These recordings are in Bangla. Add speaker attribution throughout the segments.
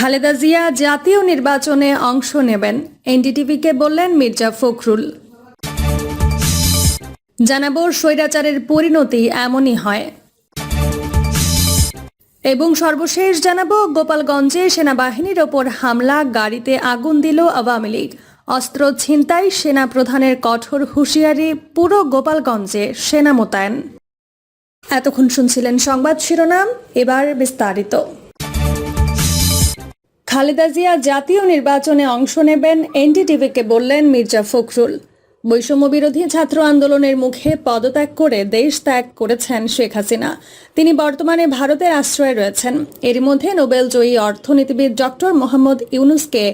Speaker 1: খালেদা জিয়া জাতীয় নির্বাচনে অংশ নেবেন। এনডিটিভিকে বললেন মির্জা ফখরুল। জানাব, স্বৈরাচারের পরিণতি এমনই হয়। এবং সর্বশেষ জানাব, গোপালগঞ্জে সেনাবাহিনীর ওপর হামলা, গাড়িতে আগুন দিল আওয়ামী লীগ। অস্ত্র ছিনতাই সেনা প্রধানের কঠোর হুঁশিয়ারি, পুরো গোপালগঞ্জে সেনা মোতায়েন। এতক্ষণ শুনছিলেন সংবাদ শিরোনাম, এবার বিস্তারিত। খালেদা জিয়া জাতীয় নির্বাচনে অংশ নেবেন এনডিটিভিকে বললেন মির্জা ফখরুল। বৈষম্য বিরোধী ছাত্র আন্দোলনের মুখে পদত্যাগ করে দেশ ত্যাগ করেছেন শেখ হাসিনা। তিনি বর্তমানে ভারতের আশ্রয়ে রয়েছেন। এর মধ্যে নোবেল জয়ী অর্থনীতিবিদ ডক্টর মোহাম্মদ ইউনুসকে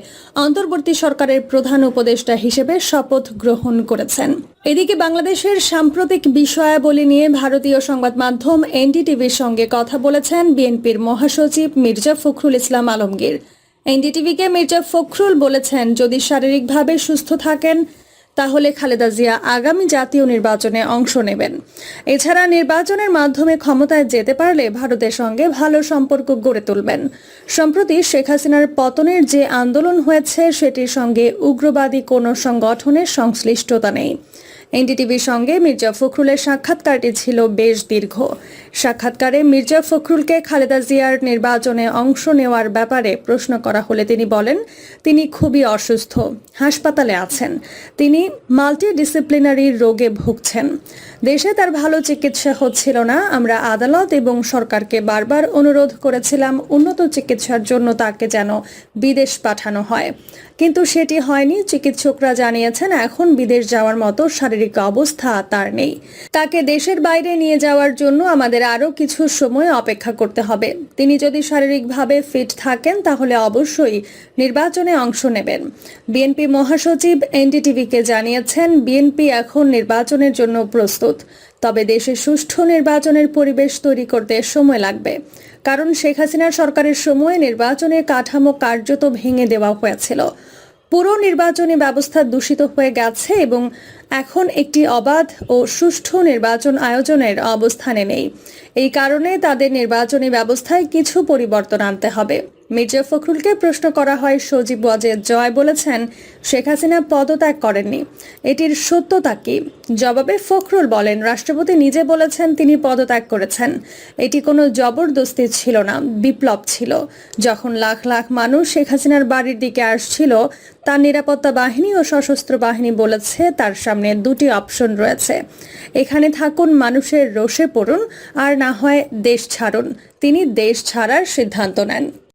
Speaker 1: অন্তর্বর্তী সরকারের প্রধান উপদেষ্টা হিসেবে শপথ গ্রহণ করেছেন। এদিকে বাংলাদেশের সাম্প্রতিক বিষয়াবলী নিয়ে ভারতীয় সংবাদ মাধ্যম এনডিটিভির সঙ্গে কথা বলেছেন বিএনপির মহাসচিব মির্জা ফখরুল ইসলাম আলমগীর। এনডিটিভিকে মির্জা ফখরুল বলেছেন, যদি শারীরিকভাবে সুস্থ থাকেন, তাহলে খালেদা জিয়া আগামী জাতীয় নির্বাচনে অংশ নেবেন। এছাড়া নির্বাচনের মাধ্যমে ক্ষমতায় যেতে পারলে ভারতের সঙ্গে ভালো সম্পর্ক গড়ে তুলবেন। সম্প্রতি শেখ হাসিনার পতনের যে আন্দোলন হয়েছে, সেটির সঙ্গে উগ্রবাদী কোনো সংগঠনের সংশ্লিষ্টতা নেই। এনডিটিভির সঙ্গে মির্জা ফখরুলের সাক্ষাৎকারটি ছিল বেশ দীর্ঘ। সাক্ষাৎকারে মির্জা ফখরুলকে খালেদা জিয়ার নির্বাচনে অংশ নেওয়ার ব্যাপারে প্রশ্ন করা হলে তিনি বলেন, তিনি খুবই অসুস্থ, হাসপাতালে আছেন। তিনি মাল্টি ডিসিপ্লিনারি রোগে ভুগছেন। দেশে তার ভালো চিকিৎসা হচ্ছিল না। আমরা আদালত এবং সরকারকে বারবার অনুরোধ করেছিলাম, উন্নত চিকিৎসার জন্য তাকে যেন বিদেশ পাঠানো হয়। কিন্তু সেটি হয়নি। চিকিৎসকরা জানিয়েছেন, এখন বিদেশ যাওয়ার মতো শারীরিক অবস্থা তার নেই। তাকে দেশের বাইরে নিয়ে যাওয়ার জন্য আমাদের আরও কিছু সময় অপেক্ষা করতে হবে। তিনি যদি শারীরিকভাবে ফিট থাকেন, তাহলে অবশ্যই নির্বাচনে অংশ নেবেন। বিএনপি মহাসচিব এনডিটিভিকে জানিয়েছেন, বিএনপি এখন নির্বাচনের জন্য প্রস্তুত। তবে দেশে সুষ্ঠু নির্বাচনের পরিবেশ তৈরি করতে সময় লাগবে। কারণ শেখ হাসিনার সরকারের সময় নির্বাচনের কাঠামো কার্যত ভেঙে দেওয়া হয়েছিল। পুরো নির্বাচনী ব্যবস্থা দূষিত হয়ে গেছে এবং এখন একটি অবাধ ও সুষ্ঠু নির্বাচন আয়োজনের অবস্থানে নেই। এই কারণে তাদের নির্বাচনী ব্যবস্থায় কিছু পরিবর্তন আনতে হবে। মির্জা ফখরুলকে প্রশ্ন করা হয়, সজীব ওয়াজেদ জয় বলেছেন, শেখ হাসিনা পদত্যাগ করেননি। এটির সত্যতা কি? জবাবে ফখরুল বলেন, রাষ্ট্রপতি নিজে বলেছেন তিনি পদত্যাগ করেছেন। এটি কোনো জবরদস্তি ছিল না, বিপ্লব ছিল। যখন লাখ লাখ মানুষ শেখ হাসিনার বাড়ির দিকে আসছিল, তার নিরাপত্তা বাহিনী ও সশস্ত্র বাহিনী বলেছে, তার সামনে দুটি অপশন রয়েছে। এখানে থাকুন, মানুষের রোষে পড়ুন, আর না হয় দেশ ছাড়ুন। তিনি দেশ ছাড়ার সিদ্ধান্ত নেন।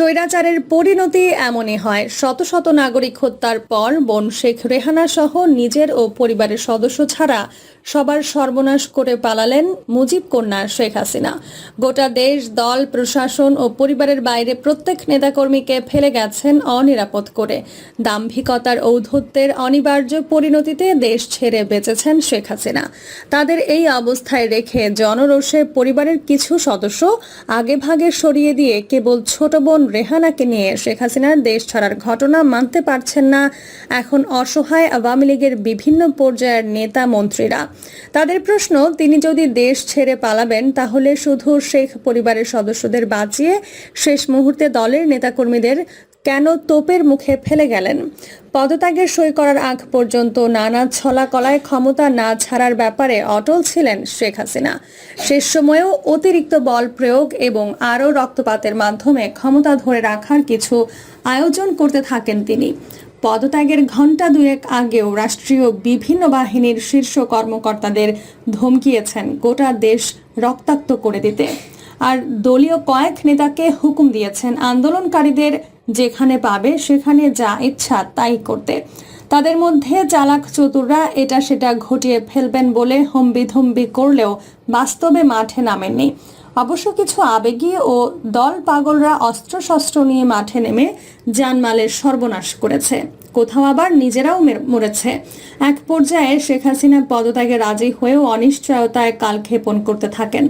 Speaker 1: স্বৈরাচারের পরিণতি এমনই হয়। শত শত নাগরিক হত্যার পর বোন শেখ রেহানা সহ নিজের ও পরিবারের সদস্য ছাড়া সবার সর্বনাশ করে পালালেন মুজিব কন্যা শেখ হাসিনা। গোটা দেশ, দল, প্রশাসন ও পরিবারের বাইরে প্রত্যেক নেতাকর্মীকে ফেলে গেছেন অনিরাপদ করে। দাম্ভিকতার ঔদ্ধত্যের অনিবার্য পরিণতিতে দেশ ছেড়ে বেঁচেছেন শেখ হাসিনা। তাদের এই অবস্থায় রেখে জনরোষে পরিবারের কিছু সদস্য আগে ভাগে সরিয়ে দিয়ে কেবল ছোট বোন রেহানাকে নিয়ে শেখ হাসিনার দেশ ছাড়ার ঘটনা মানতে পারছেন না। এখন অসহায় আওয়ামী লীগের বিভিন্ন পর্যায়ের নেতা মন্ত্রীরা তাদের প্রশ্ন, তিনি যদি দেশ ছেড়ে পালাবেন, তাহলে শুধু শেখ পরিবারের সদস্যদের বাঁচিয়ে শেষ মুহূর্তে দলের নেতাকর্মীদের কেন তোপের মুখে ফেলে গেলেন? পদত্যাগের সই করার আগ পর্যন্ত নানা ছলাকলায় ক্ষমতা না ছাড়ার ব্যাপারে অটল ছিলেন শেখ হাসিনা। শেষ সময়েও অতিরিক্ত বল প্রয়োগ এবং আরও রক্তপাতের মাধ্যমে ক্ষমতা ধরে রাখার কিছু আয়োজন করতে থাকেন তিনি। পদত্যাগের ঘণ্টা দুয়েক আগেও রাষ্ট্রীয় বিভিন্ন বাহিনীর শীর্ষ কর্মকর্তাদের ধমকিয়েছেন গোটা দেশ রক্তাক্ত করে দিতে। আর দলীয় কয়েক নেতাকে হুকুম দিয়েছেন আন্দোলনকারীদের যেখানে পাবে সেখানে যা ইচ্ছা তাই করতে। তাদের মধ্যে চালাক চতুররা এটা সেটা ঘটিয়ে ফেলবেন বলে হম্বিধম্বি করলেও বাস্তবে মাঠে নামেননি। অবশ্য কিছু আবেগী ও দল পাগলরা অস্ত্রশস্ত্র নিয়ে মাঠে নেমে জানমালের সর্বনাশ করেছে। কোথাও আবার নিজেরাও মরেছে। এক পর্যায়ে শেখ হাসিনা পদত্যাগে রাজি হয়েও অনিশ্চয়তায় কালক্ষেপণ করতে থাকেন,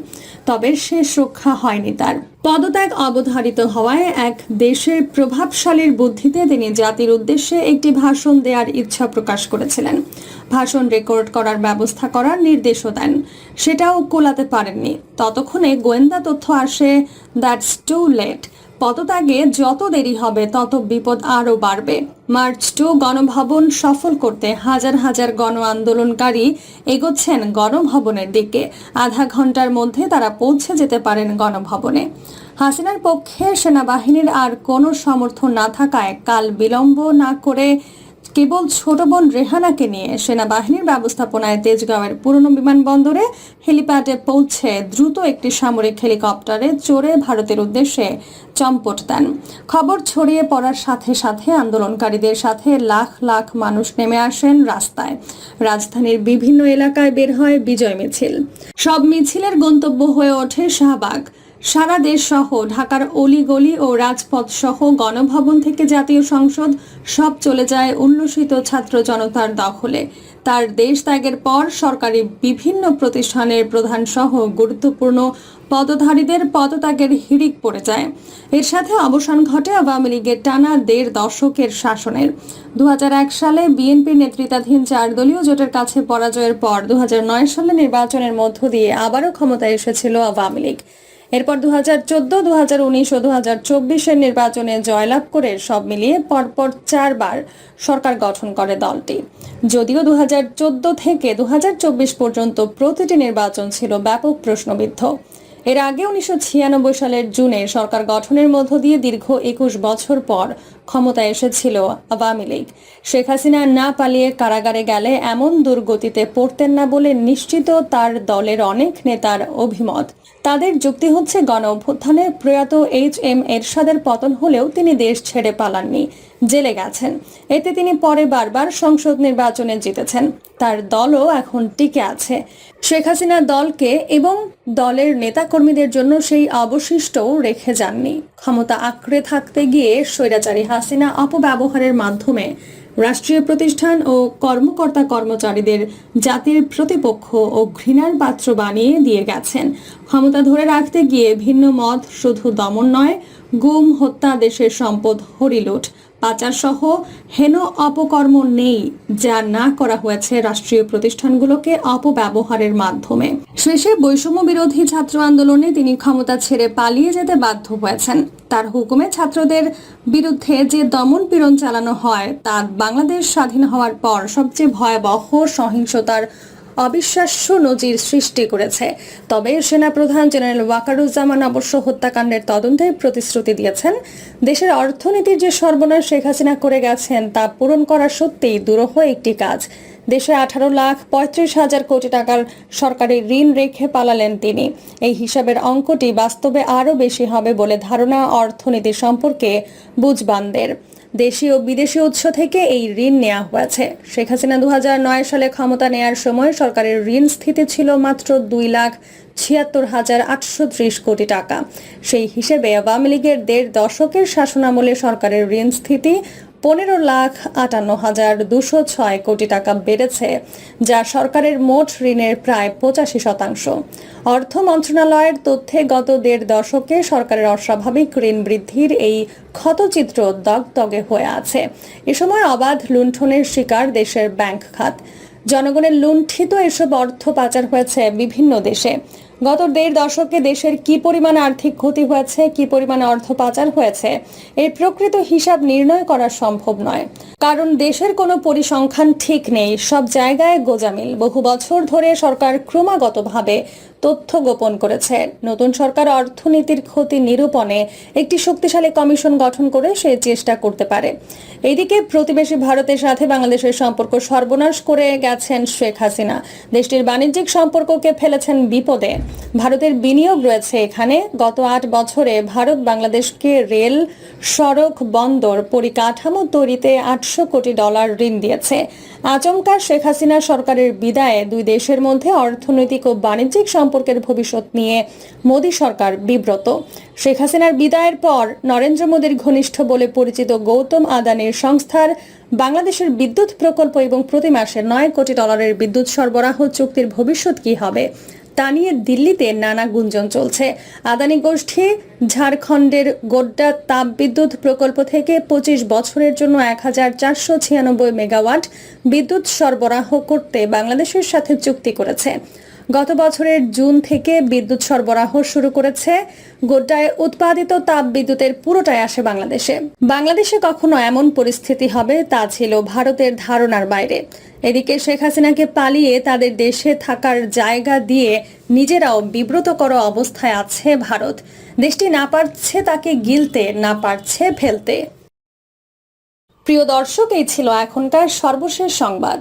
Speaker 1: তবে শেষ রক্ষা হয়নি তার। পদত্যাগ অবধারিত হওয়ায় এক দেশের প্রভাবশালীর বুদ্ধিতে তিনি জাতির উদ্দেশ্যে একটি ভাষণ দেওয়ার ইচ্ছা প্রকাশ করেছিলেন। ভাষণ রেকর্ড করার ব্যবস্থা করার নির্দেশও দেন। সেটাও কোলাতে পারেননি। ততক্ষণে গোয়েন্দা তথ্য আসে, দ্যাটস টু লেট। পদত্যাগে যত দেরি হবে, তত বিপদ আরও বাড়বে। মার্চ টু গণভবন সফল করতে হাজার হাজার গণ আন্দোলনকারী এগোচ্ছেন গণভবনের দিকে। আধা ঘণ্টার মধ্যে তারা পৌঁছে যেতে পারেন গণভবনে। হাসিনার পক্ষে সেনাবাহিনীর আর কোনো সমর্থন না থাকায় কাল বিলম্ব না করে কেবল ছোট বোন রেহানাকে নিয়ে সেনাবাহিনীর ব্যবস্থাপনায় তেজগাঁওয়ের পুরনো বিমানবন্দরে হেলিপ্যাডে পৌঁছে দ্রুত একটি সামরিক হেলিকপ্টারে চড়ে ভারতের উদ্দেশ্যে চম্পট দেন। খবর ছড়িয়ে পড়ার সাথে সাথে আন্দোলনকারীদের সাথে লাখ লাখ মানুষ নেমে আসেন রাস্তায়। রাজধানীর বিভিন্ন এলাকায় বের হয় বিজয় মিছিল। সব মিছিলের গন্তব্য হয়ে ওঠে শাহবাগ। সারা দেশ সহ ঢাকার অলিগলি ও রাজপথ সহ গণভবন থেকে জাতীয় সংসদ সব চলে যায় উল্লসিত ছাত্র জনতার দখলে। তার দেশ ত্যাগের পর সরকারি বিভিন্ন প্রতিষ্ঠানের প্রধান সহ গুরুত্বপূর্ণ পদধারীদের পদত্যাগের হিড়িক পড়ে যায়। এর সাথে অবসান ঘটে আওয়ামী লীগের টানা দেড় দশকের শাসনের। দু হাজার এক সালে বিএনপির নেতৃত্বাধীন চার দলীয় জোটের কাছে পরাজয়ের পর দু হাজার নয় সালে নির্বাচনের মধ্য দিয়ে আবারও ক্ষমতায় এসেছিল আওয়ামী লীগ। এরপর দু হাজার চোদ্দ দু হাজার উনিশ ও দু হাজার চব্বিশের নির্বাচনে জয়লাভ করে সব মিলিয়ে পরপর চারবার সরকার গঠন করে দলটি। যদিও দু হাজার চোদ্দ থেকে দু হাজার চব্বিশ পর্যন্ত প্রতিটি নির্বাচন ছিল ব্যাপক প্রশ্নবিদ্ধ। এর আগে উনিশশো ছিয়ানব্বই সালের জুনে সরকার গঠনের মধ্য দিয়ে দীর্ঘ একুশ বছর পর ক্ষমতায় এসেছিল আওয়ামী লীগ। শেখ হাসিনা না পালিয়ে কারাগারে গেলে এমন দুর্গতিতে পড়তেন না বলে নিশ্চিত তার দলের অনেক নেতার অভিমত। তাদের যুক্তি হচ্ছে গণ অভ্যুত্থানে প্রয়াত এইচ এম এরশাদের পতন হলেও তিনি দেশ ছেড়ে পালাননি। জেলে গেছেন। এতে তিনি পরে বারবার সংসদ নির্বাচনে জিতেছেন। তার দলও এখন টিকে আছে। শেখ হাসিনা দলকে এবং দলের নেতাকর্মীদের জন্য সেই অবশিষ্টও রেখে যাননি। ক্ষমতা আঁকড়ে থাকতে গিয়ে স্বৈরাচারী হাসিনা অপব্যবহারের মাধ্যমে রাষ্ট্রীয় প্রতিষ্ঠান ও কর্মকর্তা কর্মচারীদের জাতির প্রতিপক্ষ ও ঘৃণার পাত্র বানিয়ে দিয়ে গেছেন। ক্ষমতা ধরে রাখতে গিয়ে ভিন্ন মত শুধু দমন নয়, গুম, হত্যা, দেশের সম্পদ, হরিলুট পাচার সহ হেন অপকর্ম নেই যা না করা হয়েছে রাষ্ট্রীয় প্রতিষ্ঠানগুলোকে অপব্যবহারের মাধ্যমে। শেষে বৈষম্য বিরোধী ছাত্র আন্দোলনে তিনি ক্ষমতা ছেড়ে পালিয়ে যেতে বাধ্য হয়েছেন। তার হুকুমে ছাত্রদের বিরুদ্ধে যে দমন পীড়ন চালানো হয়, তা বাংলাদেশ স্বাধীন হওয়ার পর সবচেয়ে ভয়াবহ সহিংসতার অবিশ্বাস্য নজির সৃষ্টি করেছে। তবে সেনাপ্রধান জেনারেল ওয়াকারুজ্জামান অবশ্য হত্যাকাণ্ডের তদন্তের প্রতিশ্রুতি দিয়েছেন। দেশের অর্থনীতির যে সর্বনাশ শেখ হাসিনা করে গেছেন, তা পূরণ করা সত্যিই দুরূহ একটি কাজ। দেশে আঠারো লাখ পঁয়ত্রিশ হাজার কোটি টাকার সরকারি ঋণ রেখে পালালেন তিনি। এই হিসাবের অঙ্কটি বাস্তবে আরও বেশি হবে বলে ধারণা অর্থনীতি সম্পর্কে বুঝবানদের। দেশি ও বিদেশি উৎস থেকে এই ঋণ নেওয়া হয়েছে। শেখ হাসিনা দু হাজার নয় সালে ক্ষমতা নেয়ার সময় সরকারের ঋণ স্থিতি ছিল মাত্র দুই লাখ ছিয়াত্তর হাজার আটশো ত্রিশ কোটি টাকা। সেই হিসেবে আওয়ামী লীগের দেড় দশকের শাসনামলে সরকারের ঋণ স্থিতি পনেরো লাখ আটান্ন হাজার দুশো ছয় কোটি টাকা বেড়েছে, যা সরকারের মোট ঋণের প্রায় পঁচাশি শতাংশ। অর্থ মন্ত্রণালয়ের তথ্যে গত দেড় দশকে সরকারের অস্বাভাবিক ঋণ বৃদ্ধির এই ক্ষতচিত্র দগদগে হয়ে আছে। এ সময় অবাধ লুণ্ঠনের শিকার দেশের ব্যাংক খাত। জনগণের লুণ্ঠিত এসব অর্থ পাচার হয়েছে বিভিন্ন দেশে। গত দেড় দশকে দেশের কি পরিমাণ আর্থিক ক্ষতি হয়েছে, কি পরিমাণ অর্থ পাচার হয়েছে এর প্রকৃত হিসাব নির্ণয় করা সম্ভব নয়। কারণ দেশের কোনো পরিসংখ্যান ঠিক নেই, সব জায়গায় গোজামিল। বহু বছর ধরে সরকার ক্রমাগতভাবে তথ্য গোপন করেছে। নতুন সরকার অর্থনীতির ক্ষতি নিরূপণে একটি শক্তিশালী কমিশন গঠন করে সে চেষ্টা করতে পারে। এদিকে প্রতিবেশী ভারতের সাথে বাংলাদেশের সম্পর্ক সর্বনাশ করে গেছেন শেখ হাসিনা। দেশটির বাণিজ্যিক সম্পর্ককে ফেলেছেন বিপদে। ভারতের বিনিয়োগ রয়েছে এখানে। গত আট বছরে ভারত বাংলাদেশকে রেল, সড়ক, বন্দর পরিকাঠামো তৈরিতে আটশো কোটি ডলার ঋণ দিয়েছে। আচমকা শেখ হাসিনা সরকারের বিদায়ে দুই দেশের মধ্যে অর্থনৈতিক ও বাণিজ্যিক সম্পর্কের ভবিষ্যৎ নিয়ে মোদী সরকার বিব্রত। শেখ হাসিনার বিদায়ের পর নরেন্দ্র মোদীর ঘনিষ্ঠ বলে পরিচিত গৌতম আদানির সংস্থার বাংলাদেশের বিদ্যুৎ প্রকল্প এবং প্রতি মাসে নয় কোটি ডলারের বিদ্যুৎ সরবরাহ চুক্তির ভবিষ্যৎ কি হবে, তা নিয়ে দিল্লিতে নানা গুঞ্জন চলছে। আদানি গোষ্ঠী ঝাড়খণ্ডের গোড্ডা তাপবিদ্যুৎ প্রকল্প থেকে পঁচিশ বছরের জন্য এক হাজার চারশো ছিয়ানব্বই মেগাওয়াট বিদ্যুৎ সরবরাহ করতে বাংলাদেশের সাথে চুক্তি করেছে। গত বছরের জুন থেকে বিদ্যুৎ সরবরাহ শুরু করেছে। গোড্ডায় উৎপাদিত তাপ বিদ্যুতের পুরোটাই আসে বাংলাদেশে। বাংলাদেশে কখনো এমন পরিস্থিতি হবে তা ছিল ভারতের ধারণার বাইরে। এদিকে শেখ হাসিনাকে পালিয়ে তাদের দেশে থাকার জায়গা দিয়ে নিজেরাও বিব্রতকর অবস্থায় আছে ভারত। দেশটি না পারছে তাকে গিলতে, না পারছে ফেলতে। প্রিয় দর্শক, এই ছিল এখনকার সর্বশেষ সংবাদ।